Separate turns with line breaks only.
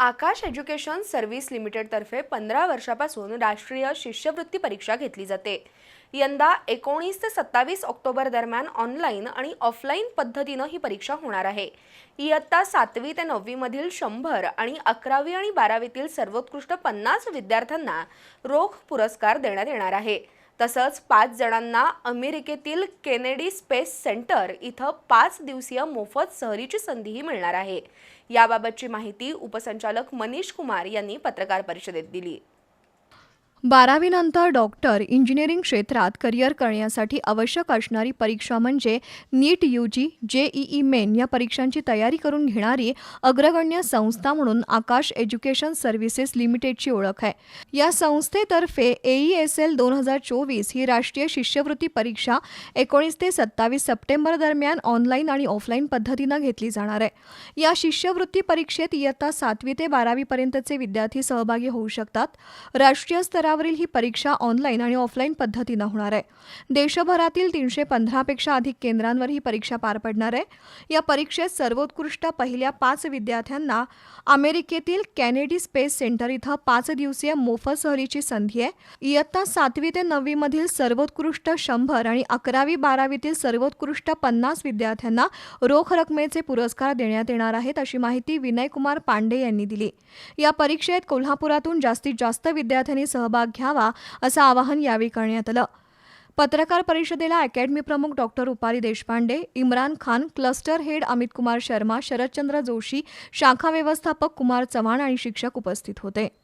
आकाश education service लिमिटेडतर्फे पंधरा वर्षापासून राष्ट्रीय शिष्यवृत्ती परीक्षा घेतली जाते. यंदा एकोणीस ते सत्तावीस ऑक्टोबर दरम्यान ऑनलाईन आणि ऑफलाईन पद्धतीनं ही परीक्षा होणार आहे. इयत्ता सातवी ते नववीमधील शंभर आणि अकरावी आणि बारावीतील सर्वोत्कृष्ट पन्नास विद्यार्थ्यांना रोख पुरस्कार देण्यात येणार आहे. तसंच पाच जणांना अमेरिकेतील केनेडी स्पेस सेंटर इथं पाच दिवसीय मोफत सहलीची संधीही मिळणार आहे. याबाबतची माहिती उपसंचालक मनीष कुमार यांनी पत्रकार परिषदेत दिली.
बारावीनंतर डॉक्टर इंजिनिअरिंग क्षेत्रात करिअर करण्यासाठी आवश्यक असणारी परीक्षा म्हणजे NEET U G JEE main या परीक्षांची तयारी करून घेणारी अग्रगण्य संस्था म्हणून आकाश एज्युकेशन सर्व्हिसेस लिमिटेडची ओळख आहे. या संस्थेतर्फे एई एस एल दोन हजार चोवीस ही राष्ट्रीय शिष्यवृत्ती परीक्षा एकोणीस ते सत्तावीस सप्टेंबर दरम्यान ऑनलाईन आणि ऑफलाईन पद्धतीनं घेतली जाणार आहे. या शिष्यवृत्ती परीक्षेत इयत्ता सातवी ते बारावीपर्यंतचे विद्यार्थी सहभागी होऊ शकतात. राष्ट्रीय स्तरावरील ही परीक्षा ऑनलाईन आणि ऑफलाईन पद्धतीनं होणार आहे. देशभरातील तीनशे पंधरापेक्षा अधिक केंद्रांवर ही परीक्षा पार पडणार आहे. या परीक्षेत सर्वोत्कृष्ट पहिल्या पाच विद्यार्थ्यांना अमेरिकेतील कॅनेडी स्पेस सेंटर इथं पाच दिवसीय मोफत सहलीची संधी आहे. इयत्ता सातवी ते नववीमधील सर्वोत्कृष्ट शंभर आणि अकरावी बारावीतील सर्वोत्कृष्ट पन्नास विद्यार्थ्यांना रोख रकमेचे पुरस्कार देण्यात येणार आहेत अशी माहिती विनयकुमार पांडे यांनी दिली. या परीक्षेत कोल्हापुरातून जास्तीत जास्त विद्यार्थ्यांनी सहभाग सहभाग घ्यावा असं आवाहन यावेळी करण्यात आलं. पत्रकार परिषदेला अकॅडमी प्रमुख doctor Rupali Deshpande Imran Khan cluster head Amit Kumar Sharma Sharadchandra Joshi शाखा व्यवस्थापक कुमार चव्हाण आणि शिक्षक उपस्थित होते.